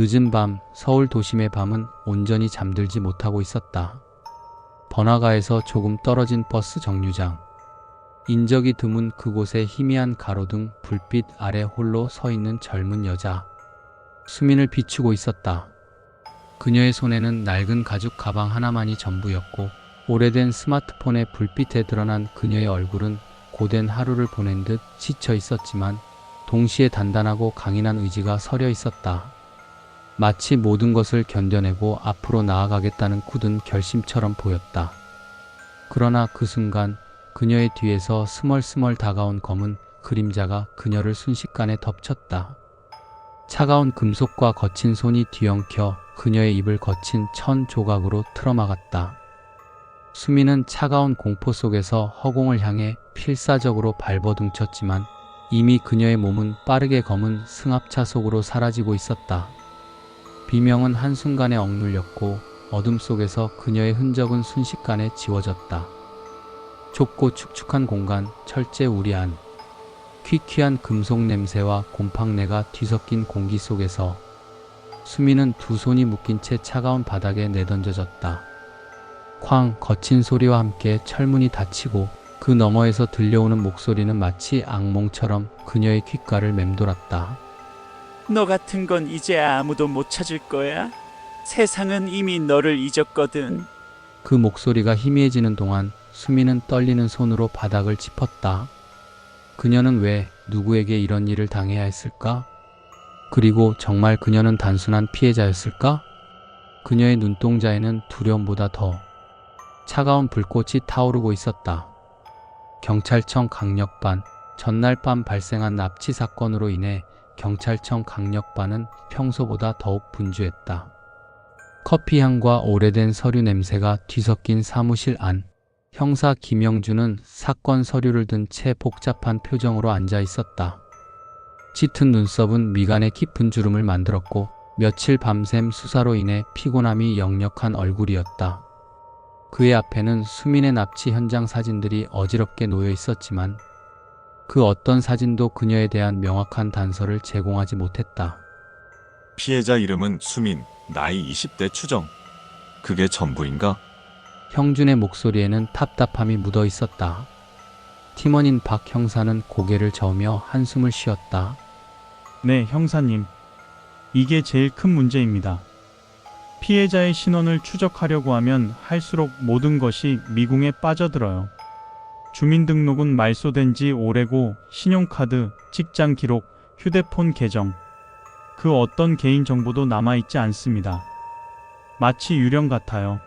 늦은 밤 서울 도심의 밤은 온전히 잠들지 못하고 있었다. 번화가에서 조금 떨어진 버스 정류장. 인적이 드문 그곳에 희미한 가로등 불빛 아래 홀로 서 있는 젊은 여자. 수민을 비추고 있었다. 그녀의 손에는 낡은 가죽 가방 하나만이 전부였고 오래된 스마트폰의 불빛에 드러난 그녀의 얼굴은 고된 하루를 보낸 듯 지쳐 있었지만 동시에 단단하고 강인한 의지가 서려 있었다. 마치 모든 것을 견뎌내고 앞으로 나아가겠다는 굳은 결심처럼 보였다. 그러나 그 순간 그녀의 뒤에서 스멀스멀 다가온 검은 그림자가 그녀를 순식간에 덮쳤다. 차가운 금속과 거친 손이 뒤엉켜 그녀의 입을 거친 천 조각으로 틀어막았다. 수미는 차가운 공포 속에서 허공을 향해 필사적으로 발버둥 쳤지만 이미 그녀의 몸은 빠르게 검은 승합차 속으로 사라지고 있었다. 비명은 한순간에 억눌렸고 어둠 속에서 그녀의 흔적은 순식간에 지워졌다. 좁고 축축한 공간, 철제 우리 안. 퀴퀴한 금속 냄새와 곰팡내가 뒤섞인 공기 속에서 수미는 두 손이 묶인 채 차가운 바닥에 내던져졌다. 쾅 거친 소리와 함께 철문이 닫히고 그 너머에서 들려오는 목소리는 마치 악몽처럼 그녀의 귓가를 맴돌았다. 너 같은 건 이제 아무도 못 찾을 거야. 세상은 이미 너를 잊었거든. 그 목소리가 희미해지는 동안 수미는 떨리는 손으로 바닥을 짚었다. 그녀는 왜 누구에게 이런 일을 당해야 했을까? 그리고 정말 그녀는 단순한 피해자였을까? 그녀의 눈동자에는 두려움보다 더 차가운 불꽃이 타오르고 있었다. 경찰청 강력반 전날 밤 발생한 납치 사건으로 인해 경찰청 강력반은 평소보다 더욱 분주했다. 커피 향과 오래된 서류 냄새가 뒤섞인 사무실 안. 형사 김영주는 사건 서류를 든 채 복잡한 표정으로 앉아 있었다. 짙은 눈썹은 미간에 깊은 주름을 만들었고 며칠 밤샘 수사로 인해 피곤함이 역력한 얼굴이었다. 그의 앞에는 수민의 납치 현장 사진들이 어지럽게 놓여 있었지만 그 어떤 사진도 그녀에 대한 명확한 단서를 제공하지 못했다. 피해자 이름은 수민, 나이 20대 추정. 그게 전부인가? 형준의 목소리에는 답답함이 묻어 있었다. 팀원인 박 형사는 고개를 저으며 한숨을 쉬었다. 네, 형사님. 이게 제일 큰 문제입니다. 피해자의 신원을 추적하려고 하면 할수록 모든 것이 미궁에 빠져들어요. 주민등록은 말소된 지 오래고 신용카드, 직장 기록, 휴대폰 계정. 그 어떤 개인 정보도 남아있지 않습니다. 마치 유령 같아요.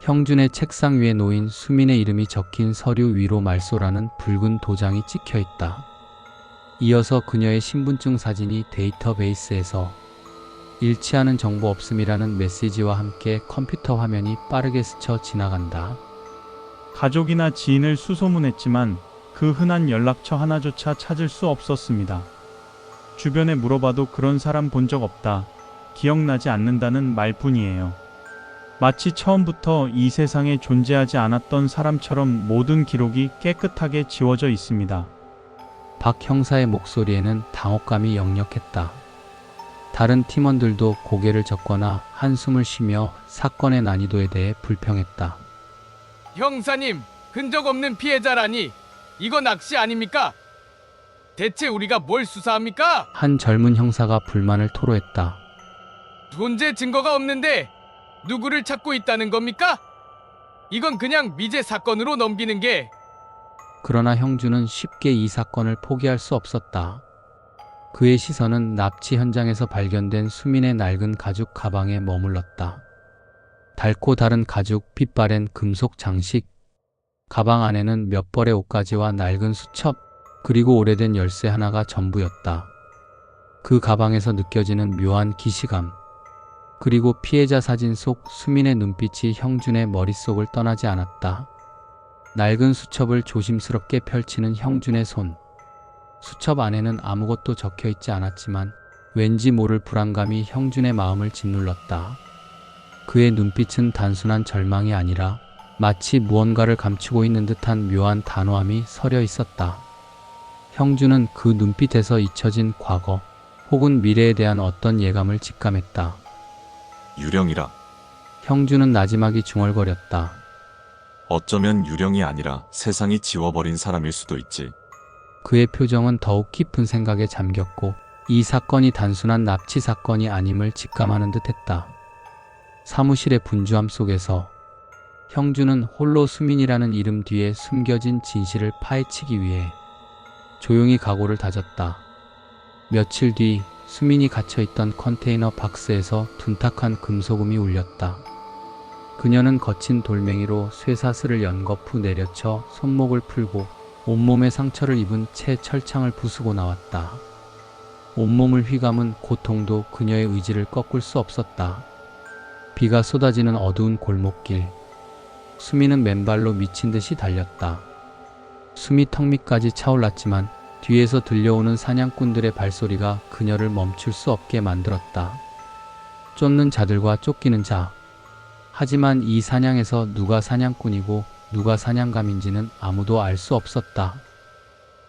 형준의 책상 위에 놓인 수민의 이름이 적힌 서류 위로 말소라는 붉은 도장이 찍혀 있다. 이어서 그녀의 신분증 사진이 데이터베이스에서 일치하는 정보 없음이라는 메시지와 함께 컴퓨터 화면이 빠르게 스쳐 지나간다. 가족이나 지인을 수소문했지만 그 흔한 연락처 하나조차 찾을 수 없었습니다. 주변에 물어봐도 그런 사람 본 적 없다. 기억나지 않는다는 말뿐이에요. 마치 처음부터 이 세상에 존재하지 않았던 사람처럼 모든 기록이 깨끗하게 지워져 있습니다. 박 형사의 목소리에는 당혹감이 역력했다. 다른 팀원들도 고개를 젓거나 한숨을 쉬며 사건의 난이도에 대해 불평했다. 형사님, 흔적 없는 피해자라니 이거 낚시 아닙니까? 대체 우리가 뭘 수사합니까? 한 젊은 형사가 불만을 토로했다. 존재 증거가 없는데 누구를 찾고 있다는 겁니까? 이건 그냥 미제 사건으로 넘기는 게 그러나 형주는 쉽게 이 사건을 포기할 수 없었다. 그의 시선은 납치 현장에서 발견된 수민의 낡은 가죽 가방에 머물렀다. 닳고 다른 가죽, 빛바랜 금속 장식. 가방 안에는 몇 벌의 옷가지와 낡은 수첩, 그리고 오래된 열쇠 하나가 전부였다. 그 가방에서 느껴지는 묘한 기시감. 그리고 피해자 사진 속 수민의 눈빛이 형준의 머릿속을 떠나지 않았다. 낡은 수첩을 조심스럽게 펼치는 형준의 손. 수첩 안에는 아무것도 적혀 있지 않았지만 왠지 모를 불안감이 형준의 마음을 짓눌렀다. 그의 눈빛은 단순한 절망이 아니라 마치 무언가를 감추고 있는 듯한 묘한 단호함이 서려 있었다. 형준은 그 눈빛에서 잊혀진 과거, 혹은 미래에 대한 어떤 예감을 직감했다. 유령이라. 형주는 나지막이 중얼거렸다. 어쩌면 유령이 아니라 세상이 지워버린 사람일 수도 있지. 그의 표정은 더욱 깊은 생각에 잠겼고 이 사건이 단순한 납치 사건이 아님을 직감하는 듯했다. 사무실의 분주함 속에서 형주는 홀로 수민이라는 이름 뒤에 숨겨진 진실을 파헤치기 위해 조용히 각오를 다졌다. 며칠 뒤 수민이 갇혀있던 컨테이너 박스에서 둔탁한 금소금이 울렸다. 그녀는 거친 돌멩이로 쇠사슬을 연거푸 내려쳐 손목을 풀고 온몸에 상처를 입은 채 철창을 부수고 나왔다. 온몸을 휘감은 고통도 그녀의 의지를 꺾을 수 없었다. 비가 쏟아지는 어두운 골목길. 수미는 맨발로 미친 듯이 달렸다. 숨이 턱 밑까지 차올랐지만 뒤에서 들려오는 사냥꾼들의 발소리가 그녀를 멈출 수 없게 만들었다. 쫓는 자들과 쫓기는 자. 하지만 이 사냥에서 누가 사냥꾼이고 누가 사냥감인지는 아무도 알 수 없었다.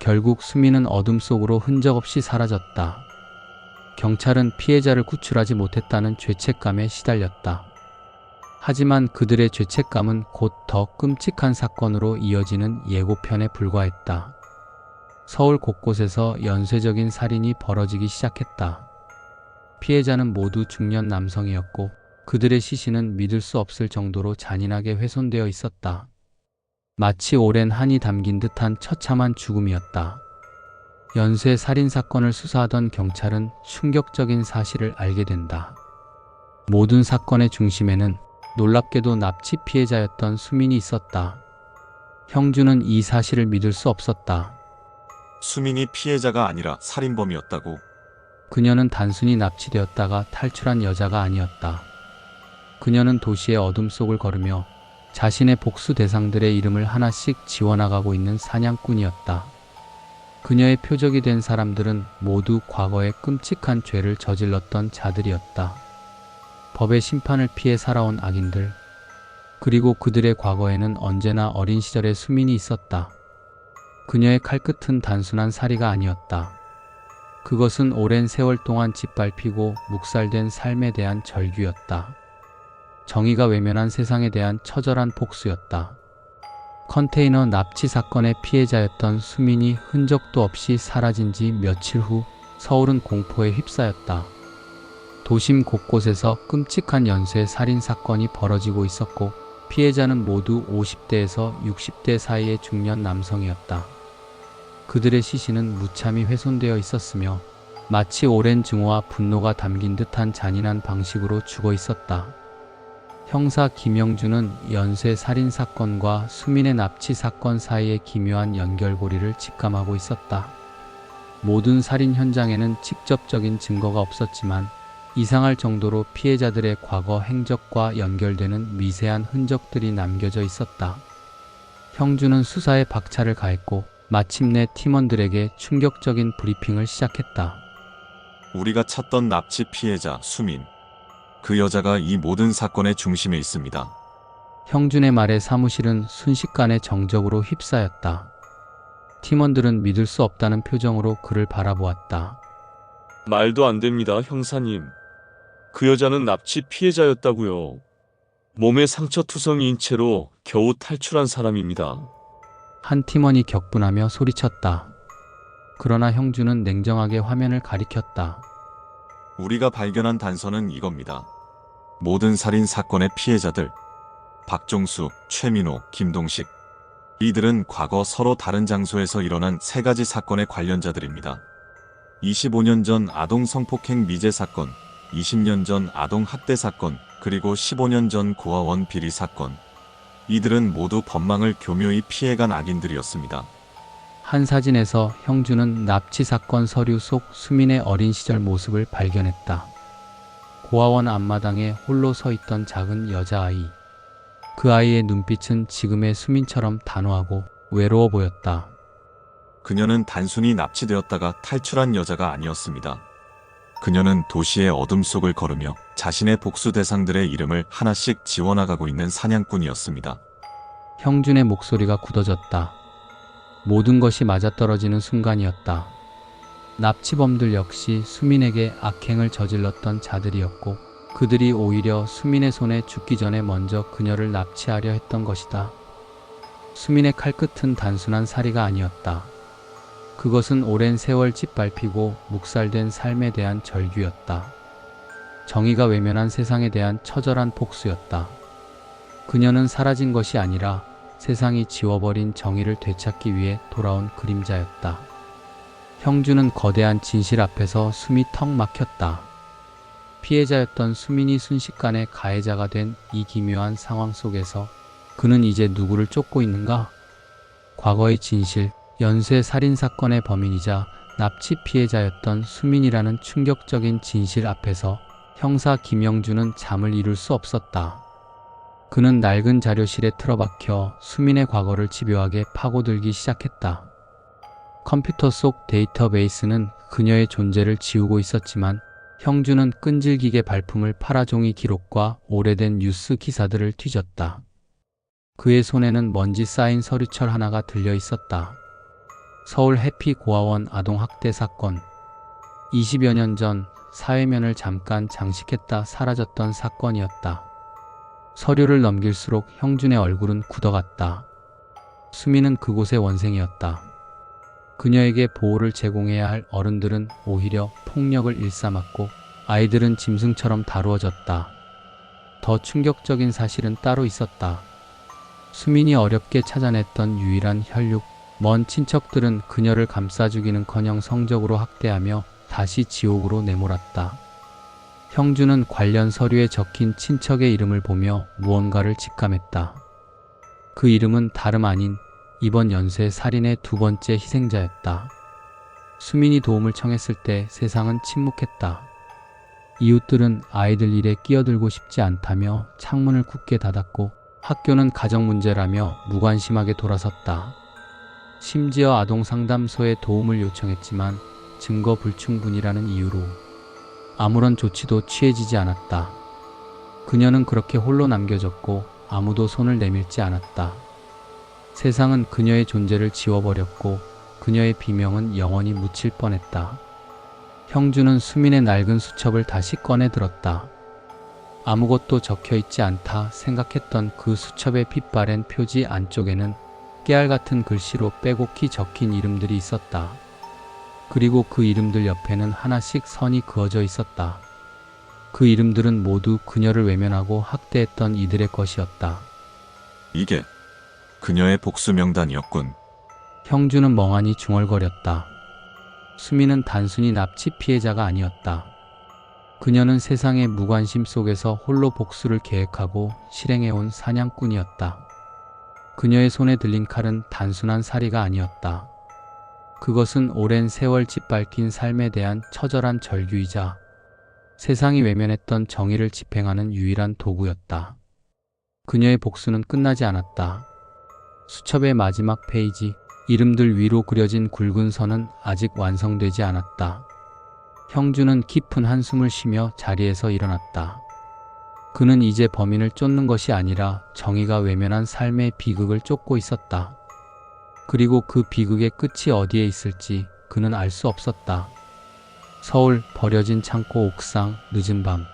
결국 수미는 어둠 속으로 흔적 없이 사라졌다. 경찰은 피해자를 구출하지 못했다는 죄책감에 시달렸다. 하지만 그들의 죄책감은 곧 더 끔찍한 사건으로 이어지는 예고편에 불과했다. 서울 곳곳에서 연쇄적인 살인이 벌어지기 시작했다. 피해자는 모두 중년 남성이었고 그들의 시신은 믿을 수 없을 정도로 잔인하게 훼손되어 있었다. 마치 오랜 한이 담긴 듯한 처참한 죽음이었다. 연쇄 살인 사건을 수사하던 경찰은 충격적인 사실을 알게 된다. 모든 사건의 중심에는 놀랍게도 납치 피해자였던 수민이 있었다. 형주는 이 사실을 믿을 수 없었다. 수민이 피해자가 아니라 살인범이었다고. 그녀는 단순히 납치되었다가 탈출한 여자가 아니었다. 그녀는 도시의 어둠 속을 걸으며 자신의 복수 대상들의 이름을 하나씩 지워나가고 있는 사냥꾼이었다. 그녀의 표적이 된 사람들은 모두 과거에 끔찍한 죄를 저질렀던 자들이었다. 법의 심판을 피해 살아온 악인들, 그리고 그들의 과거에는 언제나 어린 시절의 수민이 있었다. 그녀의 칼끝은 단순한 살이가 아니었다. 그것은 오랜 세월 동안 짓밟히고 묵살된 삶에 대한 절규였다. 정의가 외면한 세상에 대한 처절한 복수였다. 컨테이너 납치 사건의 피해자였던 수민이 흔적도 없이 사라진 지 며칠 후 서울은 공포에 휩싸였다. 도심 곳곳에서 끔찍한 연쇄 살인 사건이 벌어지고 있었고 피해자는 모두 50대에서 60대 사이의 중년 남성이었다. 그들의 시신은 무참히 훼손되어 있었으며 마치 오랜 증오와 분노가 담긴 듯한 잔인한 방식으로 죽어 있었다. 형사 김영준은 연쇄 살인 사건과 수민의 납치 사건 사이의 기묘한 연결고리를 직감하고 있었다. 모든 살인 현장에는 직접적인 증거가 없었지만 이상할 정도로 피해자들의 과거 행적과 연결되는 미세한 흔적들이 남겨져 있었다. 형주는 수사에 박차를 가했고 마침내 팀원들에게 충격적인 브리핑을 시작했다. 우리가 찾던 납치 피해자 수민. 그 여자가 이 모든 사건의 중심에 있습니다. 형준의 말에 사무실은 순식간에 정적으로 휩싸였다. 팀원들은 믿을 수 없다는 표정으로 그를 바라보았다. 말도 안 됩니다, 형사님. 그 여자는 납치 피해자였다고요. 몸에 상처 투성이인 채로 겨우 탈출한 사람입니다. 한 팀원이 격분하며 소리쳤다. 그러나 형준은 냉정하게 화면을 가리켰다. 우리가 발견한 단서는 이겁니다. 모든 살인 사건의 피해자들. 박종수, 최민호, 김동식. 이들은 과거 서로 다른 장소에서 일어난 세 가지 사건의 관련자들입니다. 25년 전 아동 성폭행 미제 사건, 20년 전 아동 학대 사건, 그리고 15년 전 고아원 비리 사건. 이들은 모두 법망을 교묘히 피해간 악인들이었습니다. 한 사진에서 형준은 납치 사건 서류 속 수민의 어린 시절 모습을 발견했다. 고아원 앞마당에 홀로 서 있던 작은 여자아이. 그 아이의 눈빛은 지금의 수민처럼 단호하고 외로워 보였다. 그녀는 단순히 납치되었다가 탈출한 여자가 아니었습니다. 그녀는 도시의 어둠 속을 걸으며 자신의 복수 대상들의 이름을 하나씩 지워나가고 있는 사냥꾼이었습니다. 형준의 목소리가 굳어졌다. 모든 것이 맞아떨어지는 순간이었다. 납치범들 역시 수민에게 악행을 저질렀던 자들이었고 그들이 오히려 수민의 손에 죽기 전에 먼저 그녀를 납치하려 했던 것이다. 수민의 칼끝은 단순한 살이가 아니었다. 그것은 오랜 세월 짓밟히고 묵살된 삶에 대한 절규였다. 정의가 외면한 세상에 대한 처절한 복수였다. 그녀는 사라진 것이 아니라 세상이 지워버린 정의를 되찾기 위해 돌아온 그림자였다. 형주는 거대한 진실 앞에서 숨이 턱 막혔다. 피해자였던 수민이 순식간에 가해자가 된 이 기묘한 상황 속에서 그는 이제 누구를 쫓고 있는가? 과거의 진실, 연쇄 살인 사건의 범인이자 납치 피해자였던 수민이라는 충격적인 진실 앞에서 형사 김영주는 잠을 이룰 수 없었다. 그는 낡은 자료실에 틀어박혀 수민의 과거를 집요하게 파고들기 시작했다. 컴퓨터 속 데이터베이스는 그녀의 존재를 지우고 있었지만 형주는 끈질기게 발품을 파라종이 기록과 오래된 뉴스 기사들을 뒤졌다. 그의 손에는 먼지 쌓인 서류철 하나가 들려 있었다. 서울 해피 고아원 아동학대 사건. 20여 년 전 사회면을 잠깐 장식했다 사라졌던 사건이었다. 서류를 넘길수록 형준의 얼굴은 굳어갔다. 수미는 그곳의 원생이었다. 그녀에게 보호를 제공해야 할 어른들은 오히려 폭력을 일삼았고 아이들은 짐승처럼 다루어졌다. 더 충격적인 사실은 따로 있었다. 수민이 어렵게 찾아냈던 유일한 혈육, 먼 친척들은 그녀를 감싸주기는 커녕 성적으로 학대하며 다시 지옥으로 내몰았다. 형주는 관련 서류에 적힌 친척의 이름을 보며 무언가를 직감했다. 그 이름은 다름 아닌 이번 연쇄 살인의 두 번째 희생자였다. 수민이 도움을 청했을 때 세상은 침묵했다. 이웃들은 아이들 일에 끼어들고 싶지 않다며 창문을 굳게 닫았고 학교는 가정 문제라며 무관심하게 돌아섰다. 심지어 아동 상담소에 도움을 요청했지만 증거 불충분이라는 이유로 아무런 조치도 취해지지 않았다. 그녀는 그렇게 홀로 남겨졌고 아무도 손을 내밀지 않았다. 세상은 그녀의 존재를 지워버렸고 그녀의 비명은 영원히 묻힐 뻔했다. 형주는 수민의 낡은 수첩을 다시 꺼내 들었다. 아무것도 적혀 있지 않다 생각했던 그 수첩의 핏바랜 표지 안쪽에는 깨알 같은 글씨로 빼곡히 적힌 이름들이 있었다. 그리고 그 이름들 옆에는 하나씩 선이 그어져 있었다. 그 이름들은 모두 그녀를 외면하고 학대했던 이들의 것이었다. 이게 그녀의 복수 명단이었군. 형주는 멍하니 중얼거렸다. 수미는 단순히 납치 피해자가 아니었다. 그녀는 세상의 무관심 속에서 홀로 복수를 계획하고 실행해온 사냥꾼이었다. 그녀의 손에 들린 칼은 단순한 살이가 아니었다. 그것은 오랜 세월 짓밟힌 삶에 대한 처절한 절규이자 세상이 외면했던 정의를 집행하는 유일한 도구였다. 그녀의 복수는 끝나지 않았다. 수첩의 마지막 페이지, 이름들 위로 그려진 굵은 선은 아직 완성되지 않았다. 형주는 깊은 한숨을 쉬며 자리에서 일어났다. 그는 이제 범인을 쫓는 것이 아니라 정의가 외면한 삶의 비극을 쫓고 있었다. 그리고 그 비극의 끝이 어디에 있을지 그는 알 수 없었다. 서울 버려진 창고 옥상 늦은 밤.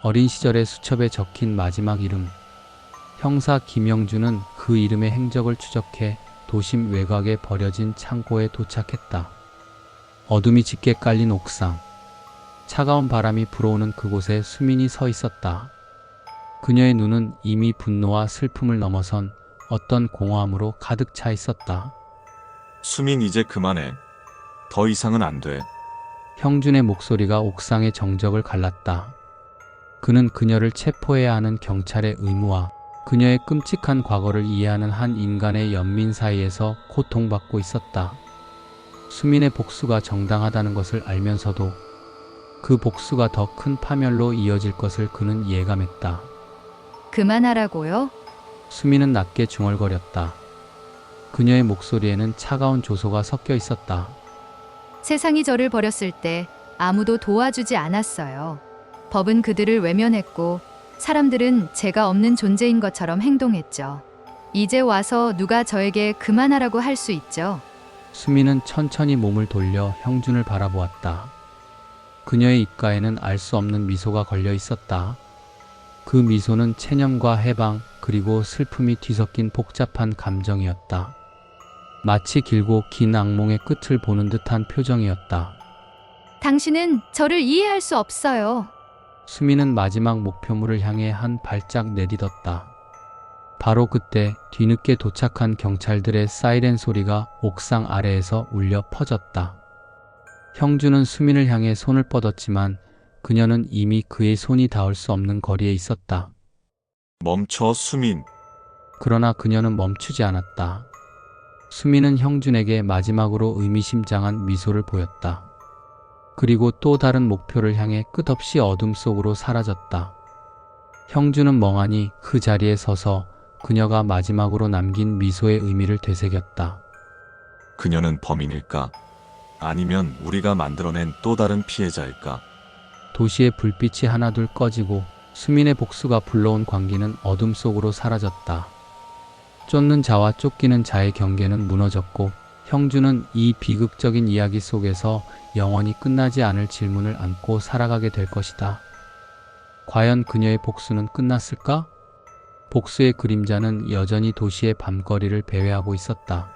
어린 시절의 수첩에 적힌 마지막 이름. 형사 김영주는 그 이름의 행적을 추적해 도심 외곽에 버려진 창고에 도착했다. 어둠이 짙게 깔린 옥상. 차가운 바람이 불어오는 그곳에 수민이 서 있었다. 그녀의 눈은 이미 분노와 슬픔을 넘어선 어떤 공허함으로 가득 차 있었다. 수민 이제 그만해. 더 이상은 안 돼. 형준의 목소리가 옥상의 정적을 갈랐다. 그는 그녀를 체포해야 하는 경찰의 의무와 그녀의 끔찍한 과거를 이해하는 한 인간의 연민 사이에서 고통받고 있었다. 수민의 복수가 정당하다는 것을 알면서도 그 복수가 더 큰 파멸로 이어질 것을 그는 예감했다. 그만하라고요? 수민은 낮게 중얼거렸다. 그녀의 목소리에는 차가운 조소가 섞여 있었다. 세상이 저를 버렸을 때 아무도 도와주지 않았어요. 법은 그들을 외면했고 사람들은 제가 없는 존재인 것처럼 행동했죠. 이제 와서 누가 저에게 그만하라고 할 수 있죠. 수미는 천천히 몸을 돌려 형준을 바라보았다. 그녀의 입가에는 알 수 없는 미소가 걸려 있었다. 그 미소는 체념과 해방 그리고 슬픔이 뒤섞인 복잡한 감정이었다. 마치 길고 긴 악몽의 끝을 보는 듯한 표정이었다. 당신은 저를 이해할 수 없어요. 수미는 마지막 목표물을 향해 한 발짝 내딛었다. 바로 그때 뒤늦게 도착한 경찰들의 사이렌 소리가 옥상 아래에서 울려 퍼졌다. 형주는 수민을 향해 손을 뻗었지만 그녀는 이미 그의 손이 닿을 수 없는 거리에 있었다. 멈춰 수민. 그러나 그녀는 멈추지 않았다. 수민은 형준에게 마지막으로 의미심장한 미소를 보였다. 그리고 또 다른 목표를 향해 끝없이 어둠 속으로 사라졌다. 형준은 멍하니 그 자리에 서서 그녀가 마지막으로 남긴 미소의 의미를 되새겼다. 그녀는 범인일까? 아니면 우리가 만들어낸 또 다른 피해자일까? 도시의 불빛이 하나둘 꺼지고 수민의 복수가 불러온 광기는 어둠 속으로 사라졌다. 쫓는 자와 쫓기는 자의 경계는 무너졌고 형주는 이 비극적인 이야기 속에서 영원히 끝나지 않을 질문을 안고 살아가게 될 것이다. 과연 그녀의 복수는 끝났을까? 복수의 그림자는 여전히 도시의 밤거리를 배회하고 있었다.